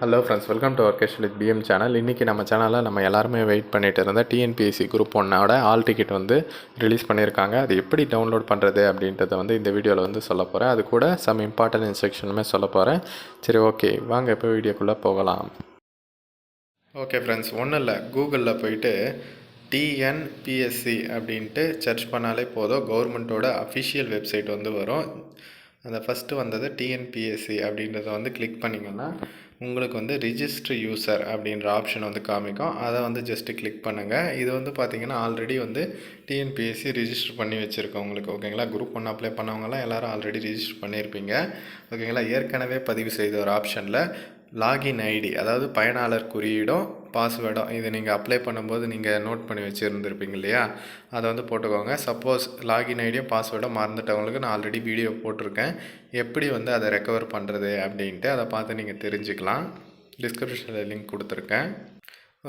Hello friends welcome to ஒர்க்கேஷ் with PM channel இன்றைக்கி நம்ம சேனலில் நம்ம எல்லாருமே வெயிட் பண்ணிகிட்டு இருந்த டிஎன்பிஎஸ்சி குரூப் ஒன்னோட ஆல் டிக்கெட் வந்து ரிலீஸ் பண்ணியிருக்காங்க அது எப்படி டவுன்லோட் பண்ணுறது அப்படின்றத வந்து இந்த வீடியோவில் வந்து சொல்ல போகிறேன் அது கூட சம் இம்பார்ட்டன்ட் இன்ஸ்ட்ரக்ஷனுமே சொல்ல போகிறேன் சரி ஓகே வாங்க இப்போ வீடியோக்குள்ளே போகலாம். ஓகே ஃப்ரெண்ட்ஸ் ஒன்றும் இல்லை. கூகுளில் போயிட்டு டிஎன்பிஎஸ்சி அப்படின்ட்டு சர்ச் பண்ணாலே போதும். கவர்மெண்ட்டோட அஃபிஷியல் வெப்சைட் வந்து வரும். அந்த ஃபஸ்ட்டு வந்தது டிஎன்பிஎஸ்சி அப்படின்றத வந்து கிளிக் பண்ணிங்கன்னா உங்களுக்கு வந்து ரிஜிஸ்டர் யூசர் அப்படின்ற ஆப்ஷன் வந்து காமிக்கும். அதை வந்து ஜஸ்ட்டு கிளிக் பண்ணுங்கள் இது வந்து பார்த்திங்கன்னா ஆல்ரெடி வந்து டிஎன்பிஎஸ்சி ரிஜிஸ்டர் பண்ணி வச்சுருக்கோம் உங்களுக்கு ஓகேங்களா குரூப் ஒன்று அப்ளை பண்ணவங்கலாம் எல்லோரும் ஆல்ரெடி ரிஜிஸ்டர் பண்ணியிருப்பீங்க ஓகேங்களா ஏற்கனவே பதிவு செய்த ஒரு ஆப்ஷனில் லாகின் ஐடி அதாவது பயனாளர் குறியீடும் பாஸ்வேர்டும் இது நீங்கள் அப்ளை பண்ணும்போது நீங்கள் நோட் பண்ணி வச்சுருந்துருப்பீங்க இல்லையா? அதை வந்து போட்டுக்கோங்க. சப்போஸ் லாகின் ஐடியும் பாஸ்வேர்டும் மறந்துட்டவங்களுக்கு நான் ஆல்ரெடி வீடியோ போட்டிருக்கேன். எப்படி வந்து அதை ரெக்கவர் பண்ணுறது அப்படின்ட்டு அதை பார்த்து நீங்கள் தெரிஞ்சுக்கலாம். டிஸ்கிரிப்ஷனில் லிங்க் கொடுத்துருக்கேன்.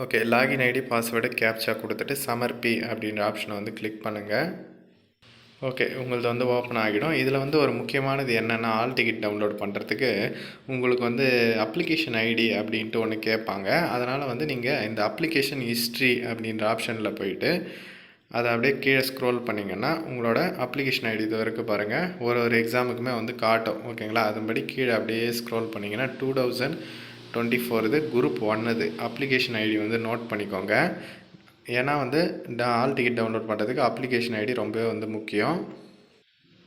Okay login ID password captcha கொடுத்துட்டு சமர்ப்பி அப்படின்ற ஆப்ஷனை வந்து கிளிக் பண்ணுங்கள் ஓகே உங்களது வந்து ஓப்பன் ஆகிடும். இதில் வந்து ஒரு முக்கியமானது என்னென்னா ஆல் டிக்கெட் டவுன்லோட் பண்ணுறதுக்கு உங்களுக்கு வந்து அப்ளிகேஷன் ஐடி அப்படின்ட்டு ஒன்று கேட்பாங்க அதனால் வந்து நீங்கள் இந்த அப்ளிகேஷன் ஹிஸ்ட்ரி அப்படின்ற ஆப்ஷனில் போயிட்டு அதை அப்படியே கீழே ஸ்க்ரோல் பண்ணிங்கன்னா உங்களோட அப்ளிகேஷன் ஐடி இது வரைக்கும் பாருங்கள் ஒரு ஒரு எக்ஸாமுக்குமே வந்து காட்டும். ஓகேங்களா அதன்படி கீழே அப்படியே ஸ்க்ரோல் பண்ணிங்கன்னா டூ தௌசண்ட் டுவெண்ட்டி ஃபோர் இது குரூப் ஒன்னுது அப்ளிகேஷன் ஐடி வந்து நோட் பண்ணிக்கோங்க. ஏன்னா வந்து ஆல் டிக்கெட் டவுன்லோட் பண்ணுறதுக்கு அப்ளிகேஷன் ஐடி ரொம்பவே வந்து முக்கியம்.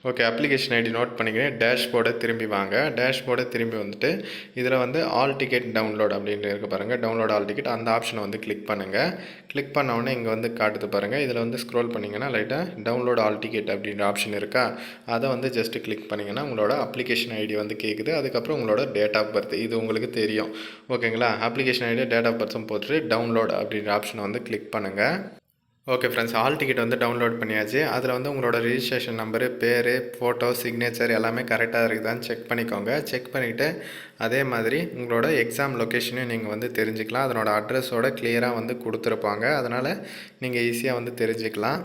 ஓகே அப்ளிகேஷன் ஐடி நோட் பண்ணிக்கிறேன். டேஷ்போர்டை திரும்பி வாங்க. டேஷ்போர்டை திரும்பி வந்துட்டு இதில் வந்து ஆல் டிக்கெட் டவுன்லோட் அப்படின்ட்டு இருக்க பாருங்கள் டவுன்லோட் ஆல் டிக்கெட் அந்த ஆப்ஷனை வந்து கிளிக் பண்ணுங்கள் கிளிக் பண்ணவுடனே இங்கே வந்து காட்டுது பாருங்கள் இதில் வந்து ஸ்க்ரோல் பண்ணிங்கன்னா லைட்டாக டவுன்லோட் ஆல் டிக்கெட் அப்படின்ற ஆப்ஷன் இருக்கா? அதை வந்து ஜஸ்ட்டு கிளிக் பண்ணிங்கன்னா உங்களோட அப்ளிகேஷன் ஐடி வந்து கேட்குது அதுக்கப்புறம் உங்களோட டேட் ஆஃப் பர்த் இது உங்களுக்கு தெரியும். ஓகேங்களா அப்ளிகேஷன் ஐடி டேட் ஆஃப் பர்த்தும் போட்டுட்டு டவுன்லோட் அப்படின்ற ஆப்ஷனை வந்து கிளிக் பண்ணுங்கள் ஓகே ஃப்ரெண்ட்ஸ் ஹால் டிக்கெட் வந்து டவுன்லோட் பண்ணியாச்சு. அதில் வந்து உங்களோட ரிஜிஸ்ட்ரேஷன் நம்பரு பேர் ஃபோட்டோ சிக்னேச்சர் எல்லாமே கரெக்டாக இருக்குதான்னு செக் பண்ணிக்கோங்க. செக் பண்ணிவிட்டு அதே மாதிரி உங்களோட எக்ஸாம் லொக்கேஷனையும் நீங்கள் வந்து தெரிஞ்சுக்கலாம். அதனோட அட்ரஸோட கிளியராக வந்து கொடுத்துருப்பாங்க. அதனால் நீங்கள் ஈஸியாக வந்து தெரிஞ்சுக்கலாம்.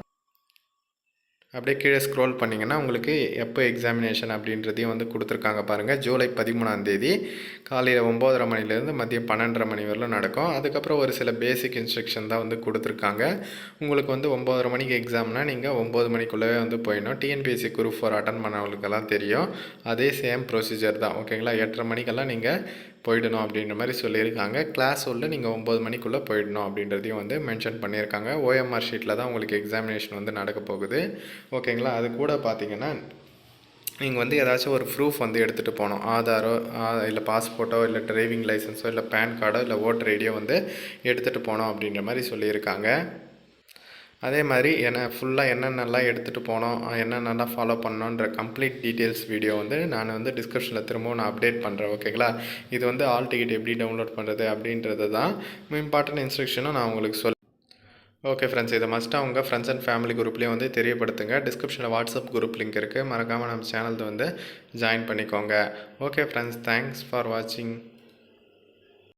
அப்படியே கீழே ஸ்க்ரோல் பண்ணிங்கன்னா உங்களுக்கு எப்போ எக்ஸாமினேஷன் அப்படின்றதையும் வந்து கொடுத்துருக்காங்க பாருங்கள் ஜூலை பதிமூணாந்தேதி காலையில் ஒம்போதரை மணிலேருந்து மதியம் பன்னெண்டரை மணி வரலும் நடக்கும். அதுக்கப்புறம் ஒரு சில பேசிக் இன்ஸ்ட்ரக்ஷன் தான் வந்து கொடுத்துருக்காங்க. உங்களுக்கு வந்து ஒம்போதரை மணிக்கு எக்ஸாம்னா நீங்கள் ஒம்பது மணிக்குள்ளவே வந்து போயிடணும். டிஎன்பிஎஸ்சி குரூப் ஃபோர் அட்டன் பண்ணவங்களுக்கெல்லாம் தெரியும். அதே சேம் ப்ரொசீஜர் தான். ஓகேங்களா எட்டரை மணிக்கெல்லாம் நீங்கள் போயிடணும் அப்படின்ற மாதிரி சொல்லியிருக்காங்க. கிளாஸ் உள்ள நீங்கள் ஒம்பது மணிக்குள்ளே போயிடணும் அப்படின்றதையும் வந்து மென்ஷன் பண்ணியிருக்காங்க. ஓஎம்ஆர் ஷீட்டில் தான் உங்களுக்கு எக்ஸாமினேஷன் வந்து நடக்க போகுது. ஓகேங்களா அது கூட பார்த்தீங்கன்னா நீங்கள் வந்து ஏதாச்சும் ஒரு ப்ரூஃப் வந்து எடுத்துகிட்டு போகணும். ஆதாரோ இல்லை பாஸ்போர்ட்டோ இல்லை டிரைவிங் லைசன்ஸோ இல்லை பேன் கார்டோ இல்லை ஓட்டர் ஐடியோ வந்து எடுத்துகிட்டு போகணும் அப்படின்ற மாதிரி சொல்லியிருக்காங்க. அதே மாதிரி என்ன ஃபுல்லாக என்னென்னலாம் எடுத்துகிட்டு போனோம் என்னென்னலாம் ஃபாலோ பண்ணோன்ற கம்ப்ளீட் டீட்டெயில்ஸ் வீடியோ வந்து நான் வந்து டிஸ்கிரிப்ஷனில் திரும்பவும் நான் அப்டேட் பண்ணுறேன் ஓகேங்களா இது வந்து ஆல் டிக்கெட் எப்படி டவுன்லோட் பண்ணுறது அப்படின்றது தான் இம்பார்ட்டன்ட் இன்ஸ்ட்ரக்ஷனும் நான் உங்களுக்கு சொல்ல ஓகே ஃப்ரெண்ட்ஸ் இதை மஸ்ட்டாக உங்கள் ஃப்ரெண்ட்ஸ் அண்ட் ஃபேமிலி குரூப்லேயும் வந்து தெரியப்படுத்துங்க. டிஸ்கிரிப்ஷனில் வாட்ஸ்அப் குரூப் லிங்க் இருக்குது மறக்காமல் நம்ம சேனல் வந்து ஜாயின் பண்ணிக்கோங்க. ஓகே ஃப்ரெண்ட்ஸ் தேங்க்ஸ் ஃபார் வாட்சிங்